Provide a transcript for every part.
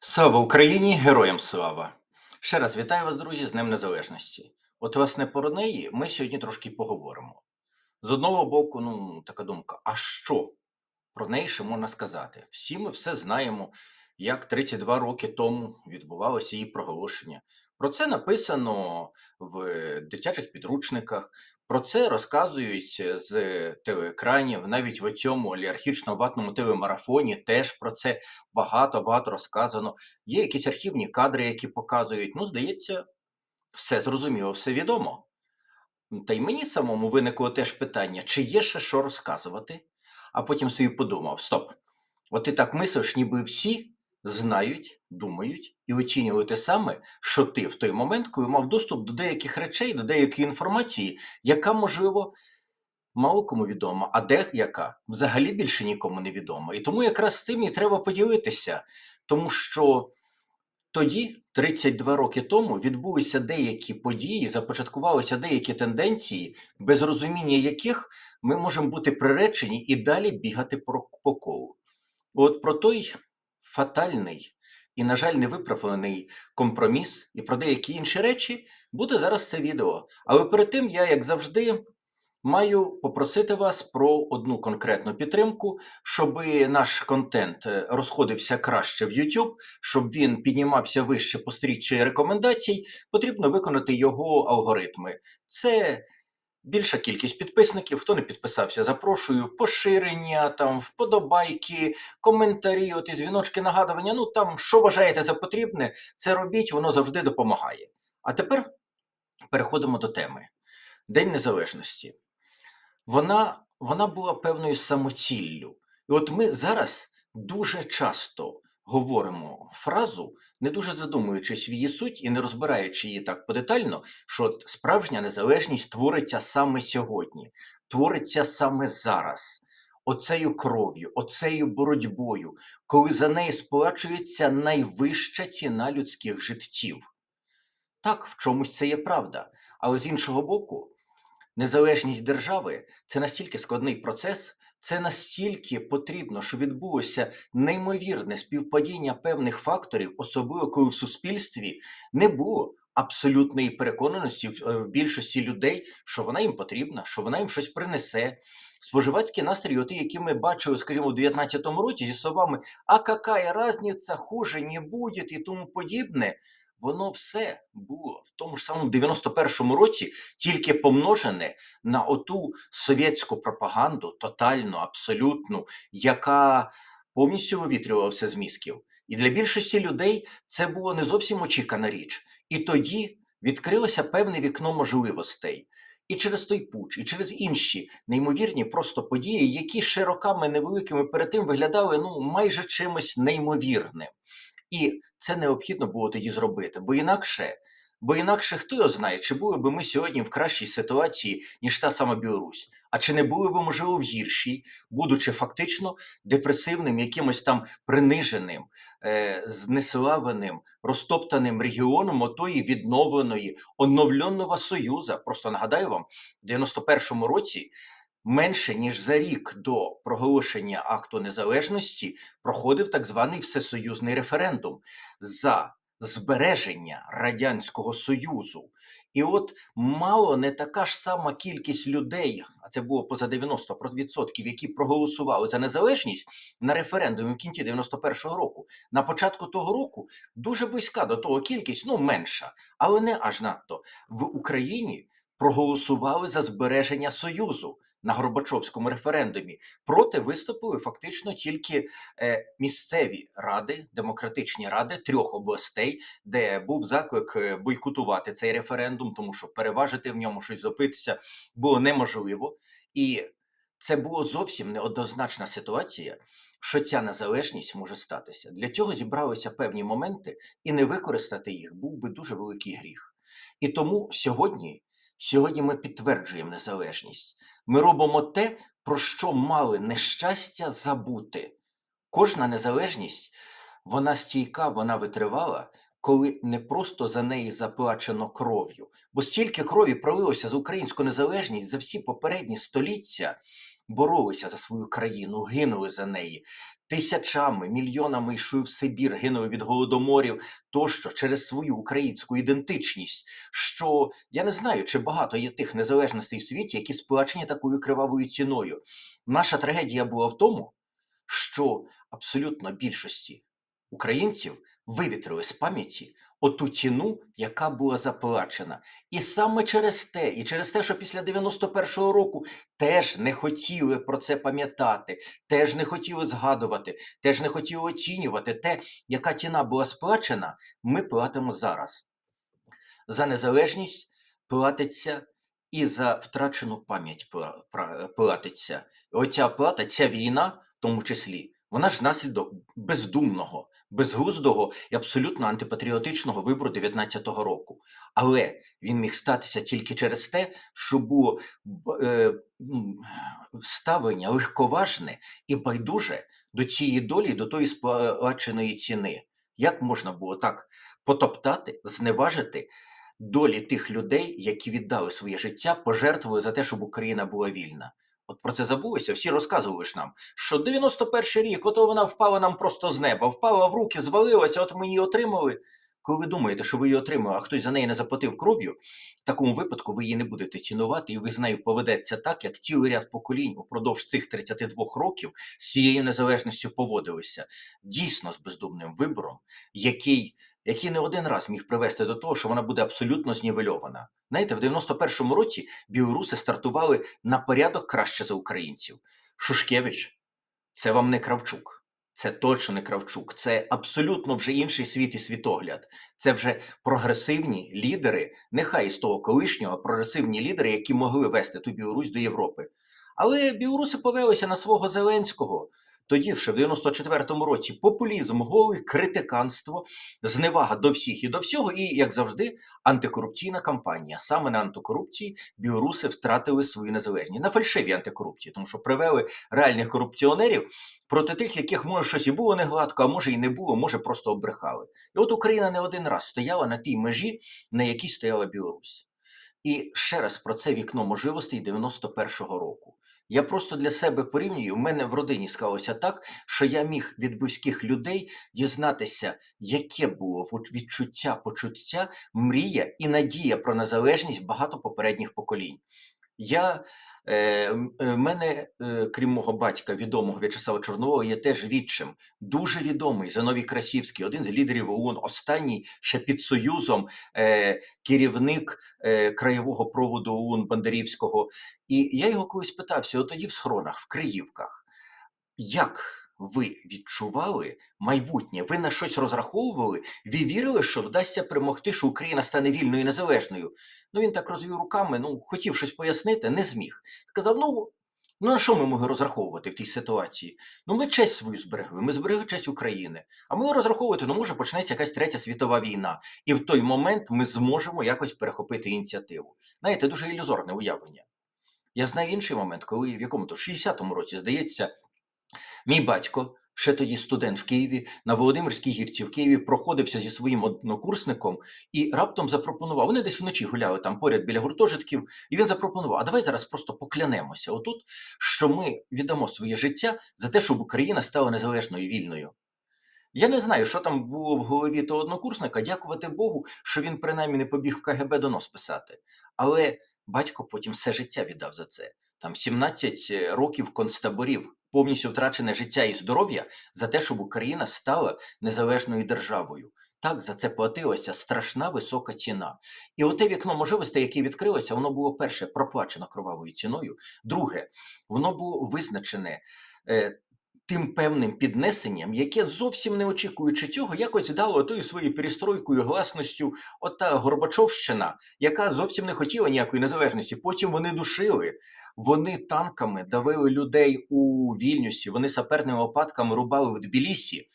Слава Україні! Героям слава! Ще раз вітаю вас, друзі, з Днем Незалежності. От, власне, про неї ми сьогодні трошки поговоримо. З одного боку, ну, така думка: а що про неї ще можна сказати? Всі ми все знаємо, як 32 роки тому відбувалося її проголошення. Про це написано в дитячих підручниках, про це розказують з телеекранів, навіть в цьому олігархічно-ватному телемарафоні теж про це багато-багато розказано. Є якісь архівні кадри, які показують. Ну, здається, все зрозуміло, все відомо. Та й мені самому виникло теж питання, чи є ще що розказувати? А потім собі подумав: стоп, от ти так мислиш, ніби всі знають, думають і оцінювали те саме, що ти в той момент, коли мав доступ до деяких речей, до деякої інформації, яка, можливо, мало кому відома, а деяка взагалі більше нікому не відома. І тому якраз з цим і треба поділитися, тому що. Тоді, 32 роки тому, відбулися деякі події, започаткувалися деякі тенденції, без розуміння яких ми можемо бути приречені і далі бігати по колу. От про той фатальний і, на жаль, невиправлений компроміс і про деякі інші речі буде зараз це відео. Але перед тим я, як завжди, Маю попросити вас про одну конкретну підтримку, щоб наш контент е, розходився краще в YouTube, щоб він піднімався вище по стрічці рекомендацій, потрібно виконати його алгоритми. Це більша кількість підписників. Хто не підписався, запрошую. Поширення, там, вподобайки, коментарі, от і дзвіночки нагадування. Ну там, що вважаєте за потрібне, це робіть, воно завжди допомагає. А тепер переходимо до теми. День Незалежності вона, вона була певною самоціллю. І от ми зараз дуже часто говоримо фразу, не дуже задумуючись в її суть і не розбираючи її так подетально, що справжня незалежність твориться саме сьогодні, твориться саме зараз. Оцею кров'ю, оцею боротьбою, коли за неї сплачується найвища ціна людських життів. Так, в чомусь це є правда, але з іншого боку, Незалежність держави це настільки складний процес, це настільки потрібно, що відбулося неймовірне співпадіння певних факторів, особливо коли в суспільстві не було абсолютної переконаності в е, більшості людей, що вона їм потрібна, що вона їм щось принесе. Споживацькі настрої, оті, які ми бачили, скажімо, у 2019 році, зі словами «А какая різниця, хуже не буде» і тому подібне воно все було тому ж самому 91-му році, тільки помножене на оту совєтську пропаганду, тотальну, абсолютну, яка повністю вивітрювала все з мізків. І для більшості людей це було не зовсім очікана річ. І тоді відкрилося певне вікно можливостей. І через той пуч, і через інші неймовірні просто події, які ще роками невеликими перед тим виглядали ну майже чимось неймовірним. І це необхідно було тоді зробити, бо інакше, бо інакше хто його знає, чи були б ми сьогодні в кращій ситуації, ніж та сама Білорусь, а чи не були б, можливо, в гіршій, будучи фактично депресивним, якимось там приниженим, е, знеславеним, розтоптаним регіоном отої відновленої, оновленого Союзу. Просто нагадаю вам, в 91-му році менше ніж за рік до проголошення акту незалежності проходив так званий всесоюзний референдум за збереження Радянського Союзу. І от мало не така ж сама кількість людей, а це було поза 90%, які проголосували за незалежність на референдумі в кінці 91-го року. На початку того року дуже близька до того кількість, ну менша, але не аж надто в Україні проголосували за збереження Союзу на Горбачовському референдумі. Проти виступили фактично тільки е, місцеві ради, демократичні ради трьох областей, де був заклик е, бойкотувати цей референдум, тому що переважити в ньому щось допитися було неможливо. І це була зовсім неоднозначна ситуація, що ця незалежність може статися. Для цього зібралися певні моменти, і не використати їх був би дуже великий гріх. І тому сьогодні, сьогодні ми підтверджуємо незалежність. Ми робимо те, про що мали нещастя забути. Кожна незалежність, вона стійка, вона витривала, коли не просто за неї заплачено кров'ю. Бо стільки крові пролилося за українську незалежність за всі попередні століття, боролися за свою країну, гинули за неї. Тисячами, мільйонами йшли в Сибір, гинули від голодоморів тощо через свою українську ідентичність. Що я не знаю, чи багато є тих незалежностей в світі, які сплачені такою кривавою ціною. Наша трагедія була в тому, що абсолютно більшості українців вивітрили з пам'яті оту ціну, яка була заплачена. І саме через те, і через те, що після 91-го року теж не хотіли про це пам'ятати, теж не хотіли згадувати, теж не хотіли оцінювати те, яка ціна була сплачена, ми платимо зараз. За незалежність платиться і за втрачену пам'ять платиться. Оця плата, ця війна, в тому числі, вона ж наслідок бездумного, безглуздого і абсолютно антипатріотичного вибору 19-го року. Але він міг статися тільки через те, що було е, ставлення легковажне і байдуже до цієї долі, до тої сплаченої ціни. Як можна було так потоптати, зневажити долі тих людей, які віддали своє життя, пожертвували за те, щоб Україна була вільна? От про це забулося. Всі розказували нам, що 91 рік, ото вона впала нам просто з неба, впала в руки, звалилася, от ми її отримали. Коли ви думаєте, що ви її отримали, а хтось за неї не заплатив кров'ю, в такому випадку ви її не будете цінувати, і ви з нею поведеться так, як цілий ряд поколінь упродовж цих 32 років з цією незалежністю поводилися. Дійсно з бездумним вибором, який, який не один раз міг привести до того, що вона буде абсолютно знівельована. Знаєте, в 91-му році білоруси стартували на порядок краще за українців. Шушкевич, це вам не Кравчук. Це точно не Кравчук, це абсолютно вже інший світ і світогляд. Це вже прогресивні лідери, нехай із того колишнього, прогресивні лідери, які могли вести ту Білорусь до Європи. Але білоруси повелися на свого Зеленського. Тоді, ще в 94-му році, популізм, голий критиканство, зневага до всіх і до всього, і, як завжди, антикорупційна кампанія. Саме на антикорупції білоруси втратили свою незалежність. На фальшивій антикорупції, тому що привели реальних корупціонерів проти тих, яких може щось і було не гладко, а може і не було, може просто обрехали. І от Україна не один раз стояла на тій межі, на якій стояла Білорусь. І ще раз про це вікно можливостей 91-го року. Я просто для себе порівнюю. У мене в родині склалося так, що я міг від близьких людей дізнатися, яке було от відчуття, почуття, мрія і надія про незалежність багато попередніх поколінь. Я е, е, в мене, е, крім мого батька, відомого В'ячеслава Чорнового, є теж відчим, дуже відомий Зиновій Красівський, один з лідерів ООН, останній ще під Союзом, е, керівник е, краєвого проводу ООН Бандерівського. І я його колись питався, от тоді в схронах, в Криївках, як ви відчували майбутнє? Ви на щось розраховували? Ви вірили, що вдасться перемогти, що Україна стане вільною і незалежною? Ну він так розвів руками, ну хотів щось пояснити, не зміг. Сказав: ну. Ну, на що ми могли розраховувати в тій ситуації? Ну, ми честь свою зберегли, ми зберегли честь України. А ми розраховувати, ну, може, почнеться якась третя світова війна. І в той момент ми зможемо якось перехопити ініціативу. Знаєте, дуже ілюзорне уявлення. Я знаю інший момент, коли в якому-то в 60-му році, здається, мій батько, ще тоді студент в Києві, на Володимирській гірці в Києві проходився зі своїм однокурсником і раптом запропонував. Вони десь вночі гуляли там поряд біля гуртожитків, і він запропонував: а давай зараз просто поклянемося отут, що ми віддамо своє життя за те, щоб Україна стала незалежною і вільною. Я не знаю, що там було в голові того однокурсника. Дякувати Богу, що він принаймні не побіг в КГБ донос писати. Але батько потім все життя віддав за це. Там 17 років концтаборів, повністю втрачене життя і здоров'я за те, щоб Україна стала незалежною державою. Так, за це платилася страшна висока ціна. І оте вікно можливостей, яке відкрилося, воно було перше проплачено кровавою ціною. Друге, воно було визначене е, тим певним піднесенням, яке зовсім не очікуючи цього, якось дало тою своєю перестройкою, гласністю, ота Горбачовщина, яка зовсім не хотіла ніякої незалежності. Потім вони душили, вони танками давили людей у Вільнюсі, вони саперними лопатками рубали в Тбілісі.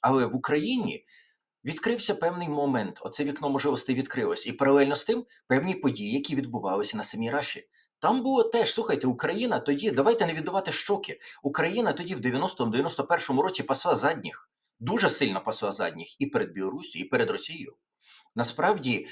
Але в Україні відкрився певний момент. Оце вікно можливостей відкрилось. І паралельно з тим певні події, які відбувалися на самій Раші. Там було теж, слухайте, Україна тоді, давайте не віддавати щоки. Україна тоді в 90-91 році пасла задніх, дуже сильно пасла задніх і перед Білоруссю, і перед Росією. Насправді,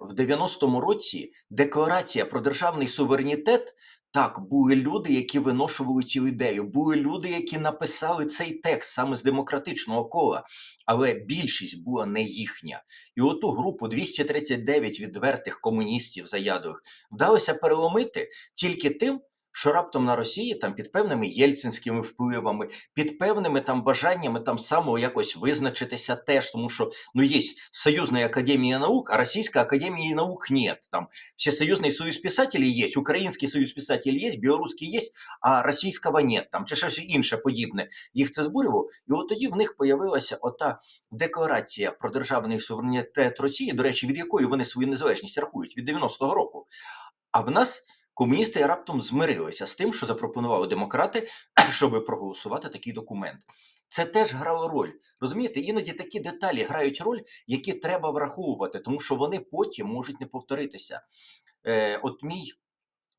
в 90-му році декларація про державний суверенітет Так, були люди, які виношували цю ідею, були люди, які написали цей текст саме з демократичного кола, але більшість була не їхня. І оту групу 239 відвертих комуністів заядових вдалося переломити тільки тим, що раптом на Росії там під певними єльцинськими впливами, під певними там бажаннями там само якось визначитися теж, тому що ну є Союзная академия наук, а Российской академии наук нет. Там Всесоюзный союз писателей есть, Український союз писателей есть, білоруський есть, а російського нет. Там чи щось інше подібне. Їх це збурювало. І от тоді в них появилася ота декларація про державний суверенітет Росії, до речі, від якої вони свою незалежність рахують від 90-го року. А в нас комуністи раптом змирилися з тим, що запропонували демократи, щоб проголосувати такий документ. Це теж грало роль. Розумієте, іноді такі деталі грають роль, які треба враховувати, тому що вони потім можуть не повторитися. Е, от мій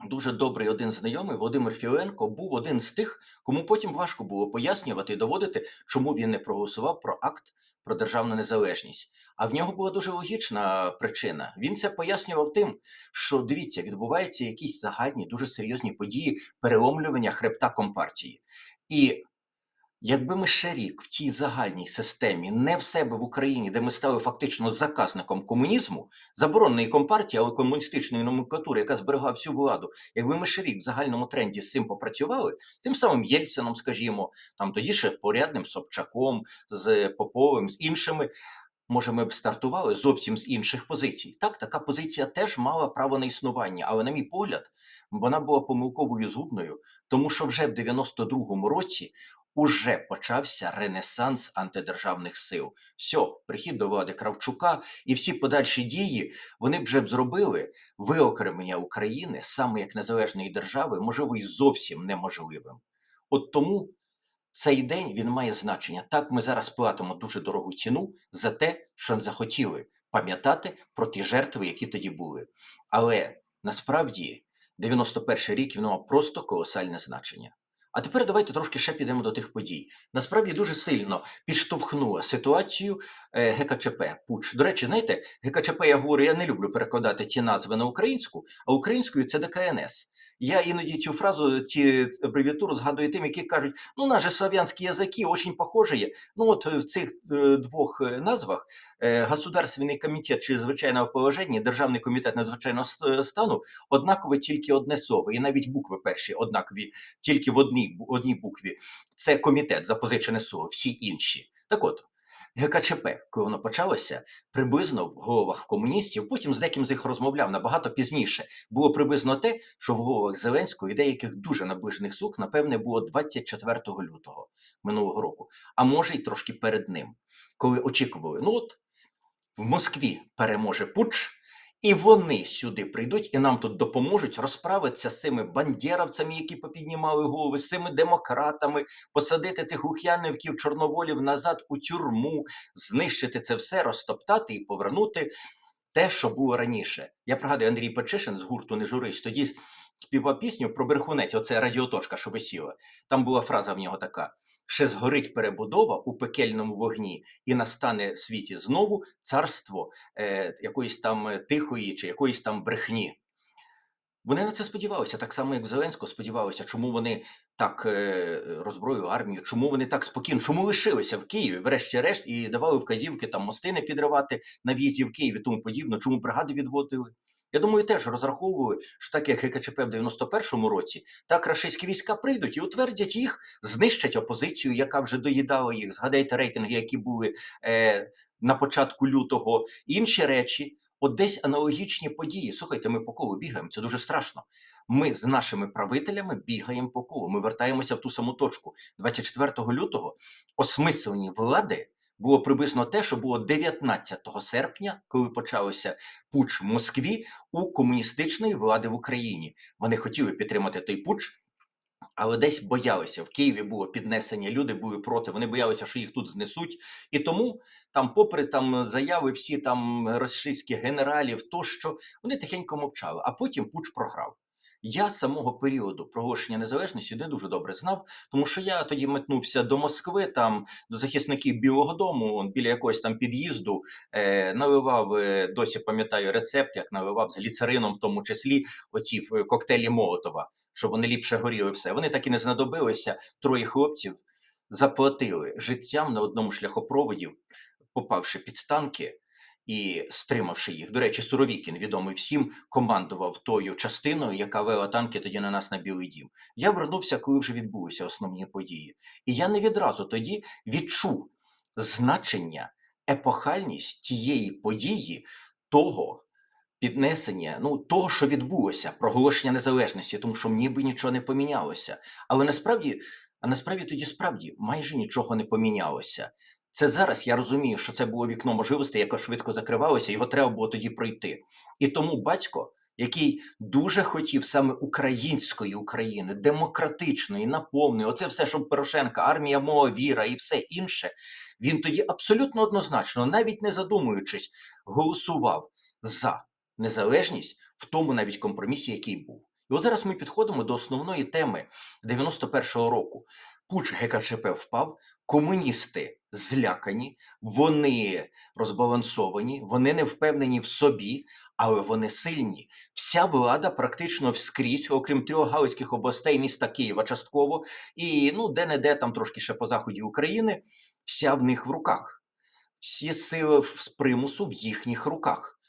дуже добрий один знайомий Володимир Філенко був один з тих, кому потім важко було пояснювати і доводити, чому він не проголосував про акт про державну незалежність. А в нього була дуже логічна причина. Він це пояснював тим, що дивіться, відбуваються якісь загальні, дуже серйозні події переломлювання хребта компартії. І Якби ми ще рік в тій загальній системі, не в себе в Україні, де ми стали фактично заказником комунізму, забороненої компартії, але комуністичної номенклатури, яка зберегла всю владу, якби ми ще рік в загальному тренді з цим попрацювали, тим самим Єльцином, скажімо, там тоді ще порядним Собчаком, з Поповим, з іншими. Може, ми б стартували зовсім з інших позицій. Так, така позиція теж мала право на існування, але, на мій погляд, вона була помилковою згубною, тому що вже в 92-му році уже почався ренесанс антидержавних сил. Все, прихід до влади Кравчука і всі подальші дії вони б вже б зробили виокремлення України саме як незалежної держави, можливо, і зовсім неможливим. От тому цей день він має значення. Так, ми зараз платимо дуже дорогу ціну за те, що не захотіли пам'ятати про ті жертви, які тоді були. Але насправді 91 рік він мав просто колосальне значення. А тепер давайте трошки ще підемо до тих подій. Насправді дуже сильно підштовхнула ситуацію е, ГКЧП Пуч. До речі, знаєте, ГКЧП я говорю, я не люблю перекладати ці назви на українську, а українською це ДКНС. Я іноді цю фразу, ці абревіатуру згадую тим, які кажуть, ну, наші славянські язики дуже похожі. Ну, от в цих е, двох е, назвах е, Государственний комітет чрезвичайного положення, Державний комітет надзвичайного стану однакове тільки одне слово, і навіть букви перші однакові тільки в одній, одній букві. Це комітет, запозичене слово, всі інші. Так от, ГКЧП, коли воно почалося, приблизно в головах комуністів, потім з деким з них розмовляв набагато пізніше, було приблизно те, що в головах Зеленського і деяких дуже наближених слуг, напевне, було 24 лютого минулого року, а може й трошки перед ним, коли очікували, ну от в Москві переможе Пуч, і вони сюди прийдуть і нам тут допоможуть розправитися з цими бандєровцями, які попіднімали голови, з цими демократами, посадити цих лук'яновків, чорноволів назад у тюрму, знищити це все, розтоптати і повернути те, що було раніше. Я пригадую Андрій Печишин з гурту Не журись, тоді співав пісню про Берхунець, оце радіоточка, що висіла. Там була фраза в нього така. Ще згорить перебудова у пекельному вогні, і настане в світі знову царство е, якоїсь там е, тихої чи якоїсь там брехні. Вони на це сподівалися, так само, як Зеленського сподівалися, чому вони так е, роззброїли армію, чому вони так спокійно, чому лишилися в Києві, врешті-решт, і давали вказівки там мости не підривати на в'їзді в Київ і тому подібне, чому бригади відводили. Я думаю, теж розраховували, що так як ГКЧП в 91-му році, так рашистські війська прийдуть і утвердять їх, знищать опозицію, яка вже доїдала їх. Згадайте рейтинги, які були е, на початку лютого, інші речі. От десь аналогічні події. Слухайте, ми по колу бігаємо, це дуже страшно. Ми з нашими правителями бігаємо по колу. Ми вертаємося в ту саму точку. 24 лютого осмислені влади було приблизно те, що було 19 серпня, коли почався пуч в Москві у комуністичної влади в Україні. Вони хотіли підтримати той пуч. Але десь боялися в Києві було піднесення, люди були проти. Вони боялися, що їх тут знесуть. І тому там, попри там заяви, всі там російських генералів, тощо вони тихенько мовчали. А потім Пуч програв. Я самого періоду проголошення незалежності не дуже добре знав, тому що я тоді метнувся до Москви, там до захисників Білого Дому, біля якогось там під'їзду, е, наливав, е, досі пам'ятаю рецепт, як наливав з гліцерином, в тому числі оці е, коктейлі Молотова, щоб вони ліпше горіли все. Вони так і не знадобилися. Троє хлопців заплатили життям на одному шляхопроводів, попавши під танки і стримавши їх. До речі, Суровікін, відомий всім, командував тою частиною, яка вела танки тоді на нас на Білий Дім. Я вернувся, коли вже відбулися основні події. І я не відразу тоді відчув значення, епохальність тієї події, того піднесення, ну того, що відбулося, проголошення незалежності, тому що ніби нічого не помінялося. Але насправді, а насправді тоді справді майже нічого не помінялося. Це зараз я розумію, що це було вікно можливостей, яке швидко закривалося, його треба було тоді пройти. І тому батько, який дуже хотів саме української України, демократичної, наповненої, оце все, що Порошенка, армія, мова, віра і все інше, він тоді абсолютно однозначно, навіть не задумуючись, голосував за незалежність в тому навіть компромісі, який був. І от зараз ми підходимо до основної теми 91-го року. Пуч ГКЧП впав, комуністи злякані, вони розбалансовані, вони не впевнені в собі, але вони сильні. Вся влада практично вскрізь, окрім трьох галицьких областей, міста Києва частково, і ну де-не-де там трошки ще по заході України, вся в них в руках. Всі сили з примусу в їхніх руках.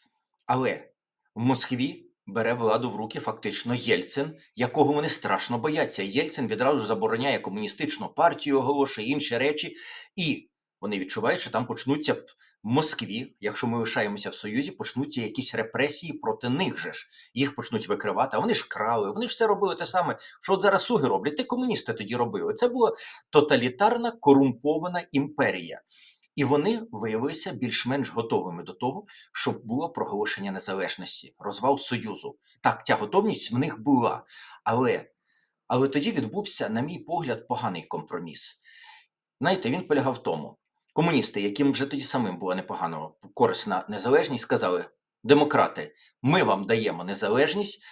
Але в Москві бере владу в руки фактично Єльцин, якого вони страшно бояться. Єльцин відразу забороняє комуністичну партію, оголошує інші речі, і вони відчувають, що там почнуться в Москві, якщо ми лишаємося в Союзі, почнуться якісь репресії проти них же ж. Їх почнуть викривати. А вони ж крали, вони ж все робили те саме, що от зараз суги роблять. Те комуністи тоді робили. Це була тоталітарна корумпована імперія. І вони виявилися більш-менш готовими до того, щоб було проголошення незалежності, розвал Союзу. Так, ця готовність в них була. Але, але тоді відбувся, на мій погляд, поганий компроміс. Знаєте, він полягав в тому. Комуністи, яким вже тоді самим була непогана корисна незалежність, сказали: демократи, ми вам даємо незалежність,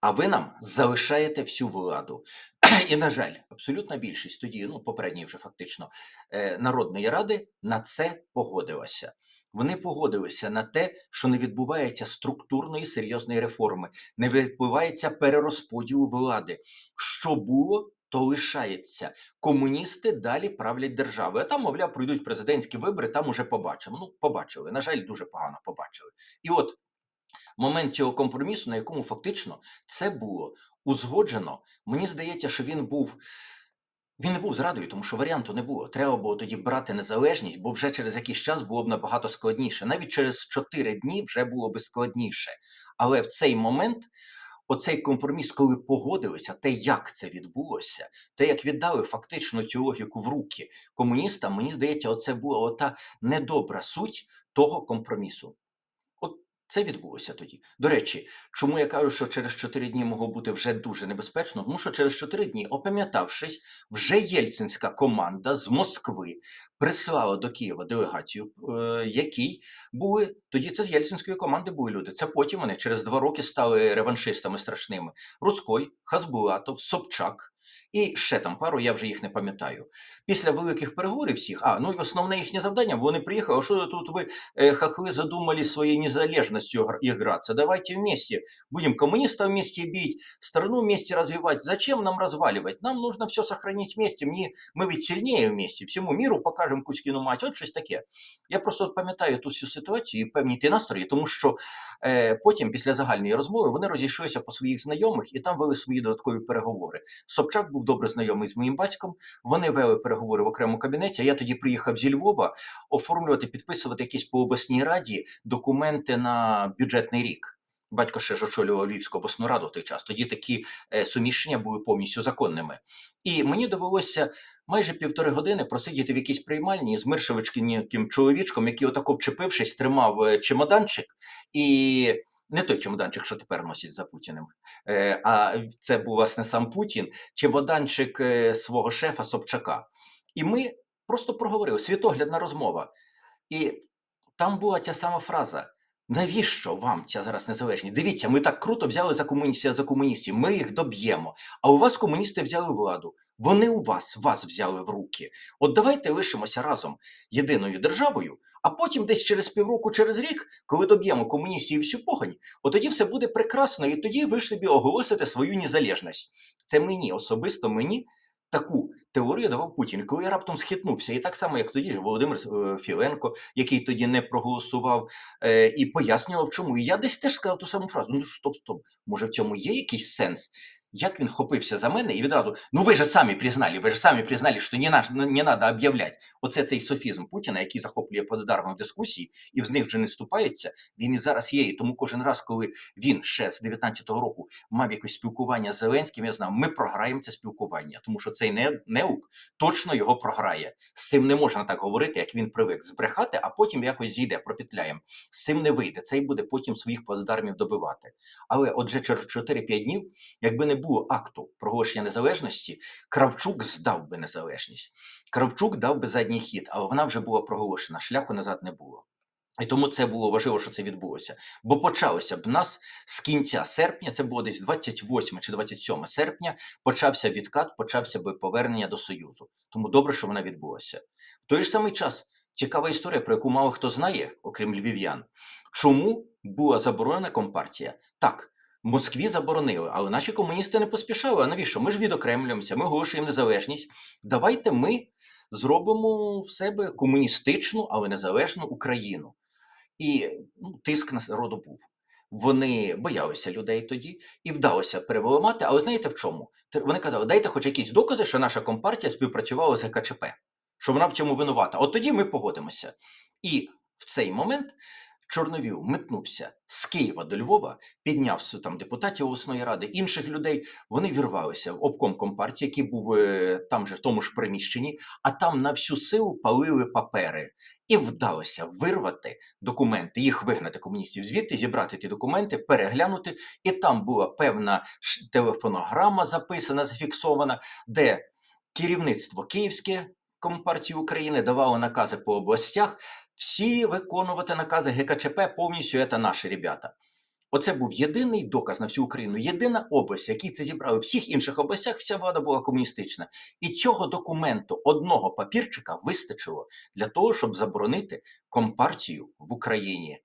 а ви нам залишаєте всю владу. І, на жаль, абсолютна більшість тоді, ну попередньої вже фактично, е, Народної ради на це погодилася. Вони погодилися на те, що не відбувається структурної серйозної реформи, не відбувається перерозподілу влади. Що було, то лишається. Комуністи далі правлять державою. А там, мовляв, пройдуть президентські вибори, там уже побачимо. Ну, побачили. На жаль, дуже погано побачили. І от момент цього компромісу, на якому фактично це було узгоджено, мені здається, що він був. Він не був зрадою, тому що варіанту не було. Треба було тоді брати незалежність, бо вже через якийсь час було б набагато складніше. Навіть через 4 дні вже було б складніше. Але в цей момент, оцей компроміс, коли погодилися, те, як це відбулося, те, як віддали фактично цю логіку в руки комуністам, мені здається, оце була ота недобра суть того компромісу. Це відбулося тоді. До речі, чому я кажу, що через 4 дні могло бути вже дуже небезпечно? Тому що через 4 дні, опам'ятавшись, вже єльцинська команда з Москви прислала до Києва делегацію, е, якій були тоді. Це з єльцинської команди були люди. Це потім вони через два роки стали реваншистами страшними. Руцкой, Хасбулатов, Собчак. І ще там пару, я вже їх не пам'ятаю. Після великих переговорів всіх, а ну і основне їхнє завдання, вони приїхали, а що тут ви э, хохлы задумали своей незалежностью гр- играться. Давайте вместе будем коммунистов вместе бить, страну вместе развивать. Зачем нам разваливать? Нам нужно все сохранить вместе. Мне, мы ведь сильнее вместе. Всему миру покажемо Кузькіну мать. От щось таке. Я просто от пам'ятаю ту всю ситуацію і певні ті настрої, тому що е, потім, після загальної розмови, вони розійшлися по своїх знайомих і там вели свої додаткові переговори. Собчак був добре знайомий з моїм батьком. Вони вели переговори в окремому кабінеті. Я тоді приїхав зі Львова оформлювати, підписувати якісь по обласній раді документи на бюджетний рік. Батько ще ж очолював Львівську обласну раду в той час. Тоді такі е, суміщення були повністю законними. І мені довелося майже півтори години просидіти в якійсь приймальні з миршевичким чоловічком, який отако вчепившись, тримав е, чемоданчик і. Не той чемоданчик, що тепер носять за Путіним, е, а це був власне сам Путін, чемоданчик е, свого шефа Собчака. І ми просто проговорили світоглядна розмова. І там була ця сама фраза: Навіщо вам ця зараз незалежність? Дивіться, ми так круто взяли за комуністів, за комуністів, ми їх доб'ємо. А у вас комуністи взяли владу. Вони у вас, вас взяли в руки. От давайте лишимося разом єдиною державою, а потім десь через півроку, через рік, коли доб'ємо комуністів всю погань, от тоді все буде прекрасно, і тоді ви ж собі оголосите свою незалежність. Це мені, особисто мені, таку теорію давав Путін. Коли я раптом схитнувся, і так само, як тоді Володимир е, Філенко, який тоді не проголосував, е, і пояснював, чому. І я десь теж сказав ту саму фразу: ну стоп, стоп, може в цьому є якийсь сенс? Як він хопився за мене і відразу, ну ви ж самі признали, ви ж самі признали, що не, наш, не треба об'являти. Оце цей софізм Путіна, який захоплює плацдарм в дискусії і в них вже не вступається, він і зараз є. І тому кожен раз, коли він ще з 19-го року мав якесь спілкування з Зеленським, я знав, ми програємо це спілкування, тому що цей неук точно його програє. З цим не можна так говорити, як він привик збрехати, а потім якось зійде, пропетляємо. З цим не вийде. Цей буде потім своїх плацдармів добивати. Але отже, через 4-5 днів, якби не було акту проголошення незалежності, Кравчук здав би незалежність. Кравчук дав би задній хід, але вона вже була проголошена, шляху назад не було. І тому це було важливо, що це відбулося. Бо почалося б нас з кінця серпня, це було десь 28 чи 27 серпня, почався відкат, почався би повернення до Союзу. Тому добре, що вона відбулася. В той же самий час цікава історія, про яку мало хто знає, окрім львів'ян. Чому була заборонена компартія? Так. Москві заборонили, але наші комуністи не поспішали. А навіщо? Ми ж відокремлюємося, ми оголошуємо незалежність. Давайте ми зробимо в себе комуністичну, але незалежну Україну. І ну, тиск на народу був. Вони боялися людей тоді і вдалося переламати. Але знаєте в чому? Вони казали, дайте хоч якісь докази, що наша компартія співпрацювала з ГКЧП, що вона в цьому винувата. От тоді ми погодимося. І в цей момент Чорновіл метнувся з Києва до Львова, підняв там депутатів обласної ради, інших людей. Вони вірвалися в обком компартії, який був е, там же в тому ж приміщенні, а там на всю силу палили папери. І вдалося вирвати документи, їх вигнати комуністів звідти, зібрати ті документи, переглянути. І там була певна телефонограма записана, зафіксована, де керівництво Київське Компартії України давало накази по областях, всі виконувати накази ГКЧП повністю це наші ребята. Оце був єдиний доказ на всю Україну, єдина область, який це зібрали. В всіх інших областях вся влада була комуністична. І цього документу, одного папірчика, вистачило для того, щоб заборонити компартію в Україні.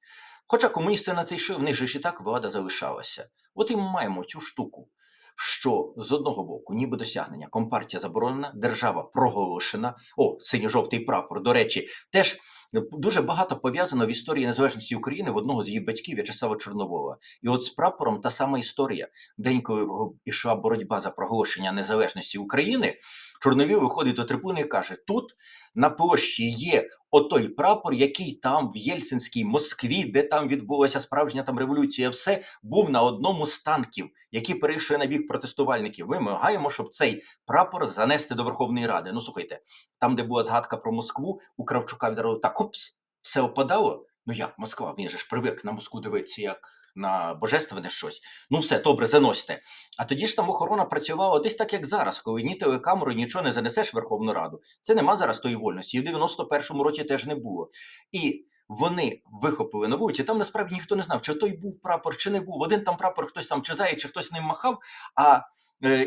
Хоча комуністи на це йшли, в них ж і так влада залишалася. От і ми маємо цю штуку, що з одного боку, ніби досягнення, компартія заборонена, держава проголошена. О, синьо-жовтий прапор. До речі, теж дуже багато пов'язано в історії незалежності України в одного з її батьків В'ячеслава Чорновола. І от з прапором та сама історія. День, коли йшла боротьба за проголошення незалежності України, Чорновіл виходить до трибуни і каже: тут на площі є отой прапор, який там в Єльсинській Москві, де там відбулася справжня там революція, все був на одному з танків, які перейшли на бік протестувальників. Вимагаємо, щоб цей прапор занести до Верховної Ради. Ну слухайте, там, де була згадка про Москву, у Кравчука відразу так опс, все опадало. Ну як Москва? Він же ж привик на Москву дивитися як на божественне щось. Ну все, добре, заносьте. А тоді ж там охорона працювала десь так, як зараз, коли ні телекамеру, нічого не занесеш в Верховну Раду. Це нема зараз тої вольності. І в 91-му році теж не було. І вони вихопили на вулиці. Там насправді ніхто не знав, чи той був прапор, чи не був. Один там прапор, хтось там чи зає, чи хтось ним махав. А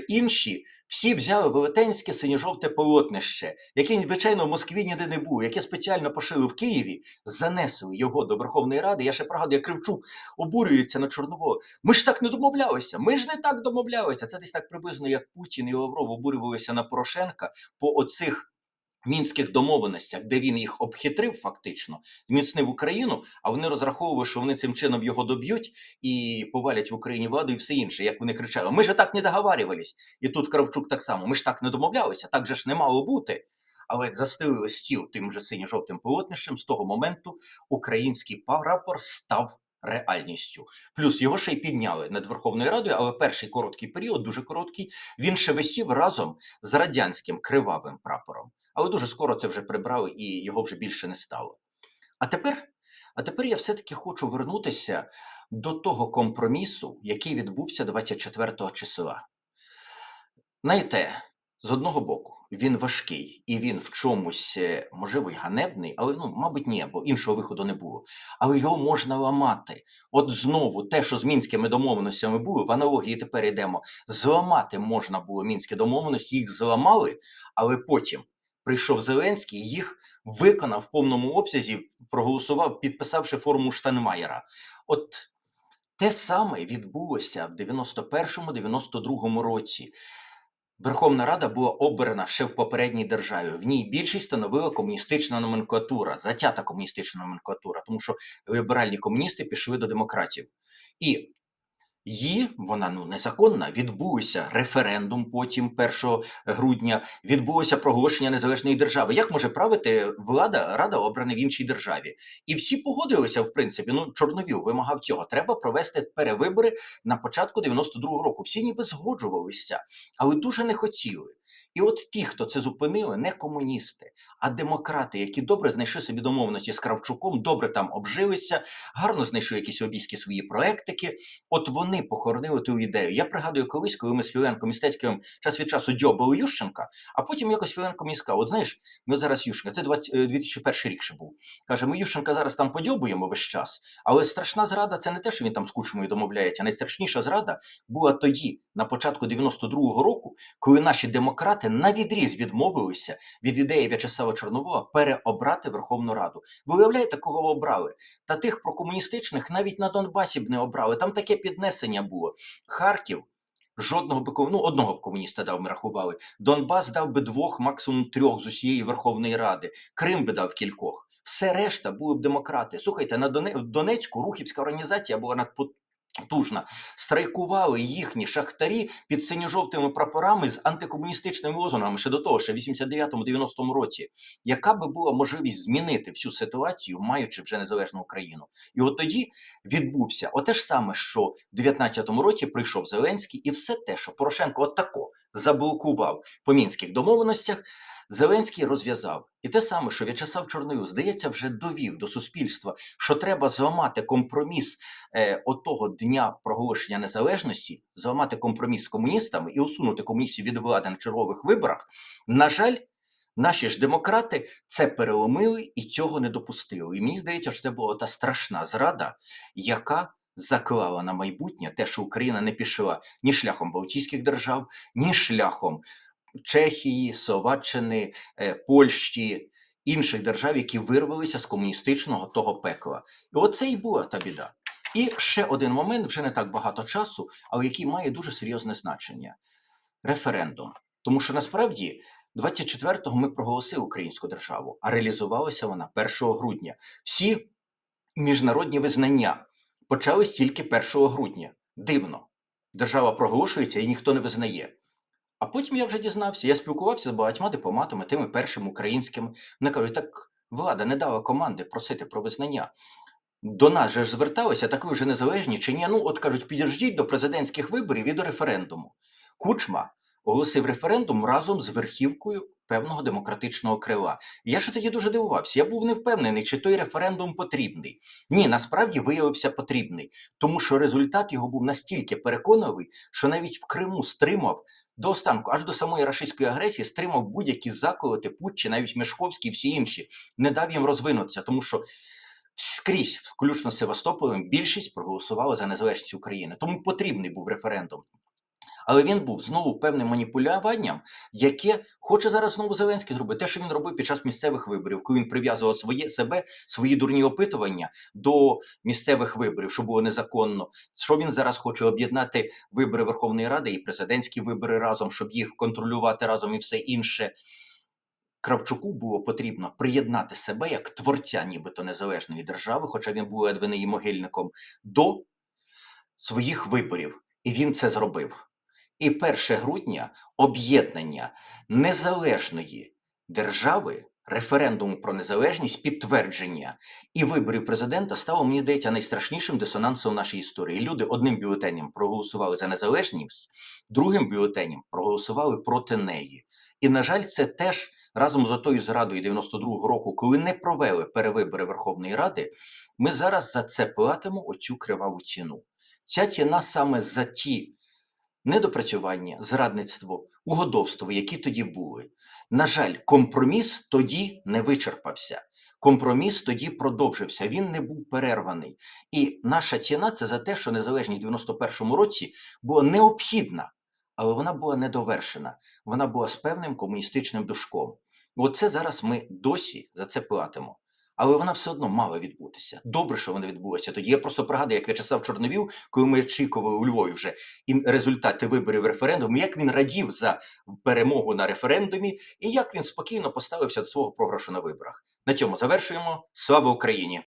інші всі взяли велетенське синьо-жовте полотнище, яке, звичайно, в Москві ніде не було, яке спеціально пошили в Києві, занесли його до Верховної Ради. Я ще пригадую, як Кривчук обурюється на Чорнового. Ми ж так не домовлялися. Ми ж не так домовлялися. Це десь так приблизно, як Путін і Лавров обурювалися на Порошенка по оцих. Мінських домовленостях, де він їх обхитрив, фактично, зміцнив Україну, а вони розраховували, що вони цим чином його доб'ють і повалять в Україні владу і все інше. Як вони кричали: Ми ж так не договарювались. І тут Кравчук так само. Ми ж так не домовлялися, так же ж не мало бути. Але застелили стіл тим же синьо-жовтим полотнищем. З того моменту український прапор став реальністю. Плюс його ще й підняли над Верховною Радою, але перший короткий період, дуже короткий, він ще висів разом з радянським кривавим прапором. Але дуже скоро це вже прибрали і його вже більше не стало. А тепер, а тепер я все-таки хочу вернутися до того компромісу, який відбувся 24 го числа. Знаєте, З одного боку, він важкий і він в чомусь, е, можливо, й ганебний, але ну, мабуть, ні, бо іншого виходу не було. Але його можна ламати. От знову те, що з мінськими домовленостями було, в аналогії тепер йдемо. Зламати можна було мінські домовленості, їх зламали, але потім прийшов Зеленський, їх виконав в повному обсязі, проголосував, підписавши форму Штайнмаєра. От те саме відбулося в 91-92 році. Верховна Рада була обрана ще в попередній державі. В ній більшість становила комуністична номенклатура, затята комуністична номенклатура, тому що ліберальні комуністи пішли до демократів. І Її, вона ну незаконна, Відбулося референдум потім 1 грудня, відбулося проголошення незалежної держави. Як може правити влада, рада обрана в іншій державі? І всі погодилися, в принципі. Ну, Чорновіл вимагав цього. Треба провести перевибори на початку 92-го року. Всі ніби згоджувалися, але дуже не хотіли. І от ті, хто це зупинили, не комуністи, а демократи, які добре знайшли собі домовленості з Кравчуком, добре там обжилися, гарно знайшли якісь обійські свої проектики. От вони похоронили ту ідею. Я пригадую колись, коли ми з Філенком Містецьким час від часу дьобали Ющенка, а потім якось Філенко мені сказав: от знаєш, ми зараз Ющенка, це 20, е, 2001 рік ще був. Каже, ми Ющенка зараз там подьобуємо весь час, але страшна зрада це не те, що він там з Кучмою домовляється. Найстрашніша зрада була тоді, на початку 92-го року, коли наші демократи на відріз відмовилися від ідеї В'ячеслава Чорнового переобрати Верховну Раду. Ви уявляєте, кого обрали? Та тих прокомуністичних навіть на Донбасі б не обрали. Там таке піднесення було. Харків. Жодного би ну, одного б комуніста дав, ми рахували. Донбас дав би двох, максимум трьох з усієї Верховної Ради. Крим би дав кількох. Все решта були б демократи. Слухайте, на Доне... Донецьку рухівська організація була надпотужна. Страйкували їхні шахтарі під синьо-жовтими прапорами з антикомуністичними лозунгами ще до того, ще в 89-90 році. Яка би була можливість змінити всю ситуацію, маючи вже незалежну Україну? І от тоді відбувся оте ж саме, що в 19-му році прийшов Зеленський, і все те, що Порошенко отако заблокував по мінських домовленостях, Зеленський розв'язав. І те саме, що В'ячеслав Чорноюз, здається, вже довів до суспільства, що треба зламати компроміс е, отого дня проголошення незалежності, зламати компроміс з комуністами і усунути комуністів від влади на чергових виборах. На жаль, наші ж демократи це переломили і цього не допустили. І мені здається, що це була та страшна зрада, яка заклала на майбутнє те, що Україна не пішла ні шляхом Балтійських держав, ні шляхом Чехії, Словаччини, е, Польщі, інших держав, які вирвалися з комуністичного того пекла. І оце і була та біда. І ще один момент, вже не так багато часу, але який має дуже серйозне значення: референдум. Тому що насправді 24-го ми проголосили українську державу, а реалізувалася вона 1 грудня. Всі міжнародні визнання почались тільки 1 грудня. Дивно. Держава проголошується і ніхто не визнає. А потім я вже дізнався, я спілкувався з багатьма дипломатами, тими першими українськими. Вони кажуть, так влада не дала команди просити про визнання. До нас же ж зверталися, так ви вже незалежні чи ні? Ну, от кажуть, підождіть до президентських виборів і до референдуму. Кучма оголосив референдум разом з верхівкою певного демократичного крила. Я ж тоді дуже дивувався. Я був не впевнений, чи той референдум потрібний. Ні, насправді виявився потрібний, тому що результат його був настільки переконливий, що навіть в Криму стримав до останку, аж до самої рашистської агресії, стримав будь-які заколоти, путчі, навіть Мешковський і всі інші, не дав їм розвинутися, тому що. Скрізь, включно з Севастополем, більшість проголосувала за незалежність України. Тому потрібний був референдум. Але він був знову певним маніпулюванням, яке хоче зараз знову Зеленський зробити. Те, що він робив під час місцевих виборів, коли він прив'язував своє себе, свої дурні опитування до місцевих виборів, що було незаконно. Що він зараз хоче об'єднати вибори Верховної Ради і президентські вибори разом, щоб їх контролювати разом і все інше. Кравчуку було потрібно приєднати себе як творця, нібито незалежної держави, хоча він був ледве її могильником, до своїх виборів. І він це зробив. І 1 грудня об'єднання незалежної держави, референдуму про незалежність, підтвердження і виборів президента стало, мені здається, найстрашнішим дисонансом в нашій історії. Люди одним бюлетенем проголосували за незалежність, другим бюлетенем проголосували проти неї. І, на жаль, це теж разом з отою зрадою 92-го року, коли не провели перевибори Верховної Ради, ми зараз за це платимо оцю криваву ціну. Ця ціна саме за ті недопрацювання, зрадництво угодовства, які тоді були. На жаль, компроміс тоді не вичерпався. Компроміс тоді продовжився, він не був перерваний. І наша ціна це за те, що незалежність в 91-му році була необхідна, але вона була недовершена. Вона була з певним комуністичним душком. Оце зараз ми досі за це платимо. Але вона все одно мала відбутися. Добре, що вона відбулася. Тоді я просто пригадую, як В'ячеслав Чорновіл, коли ми очікували у Львові вже і результати виборів референдуму, як він радів за перемогу на референдумі, і як він спокійно поставився до свого програшу на виборах. На цьому завершуємо. Слава Україні!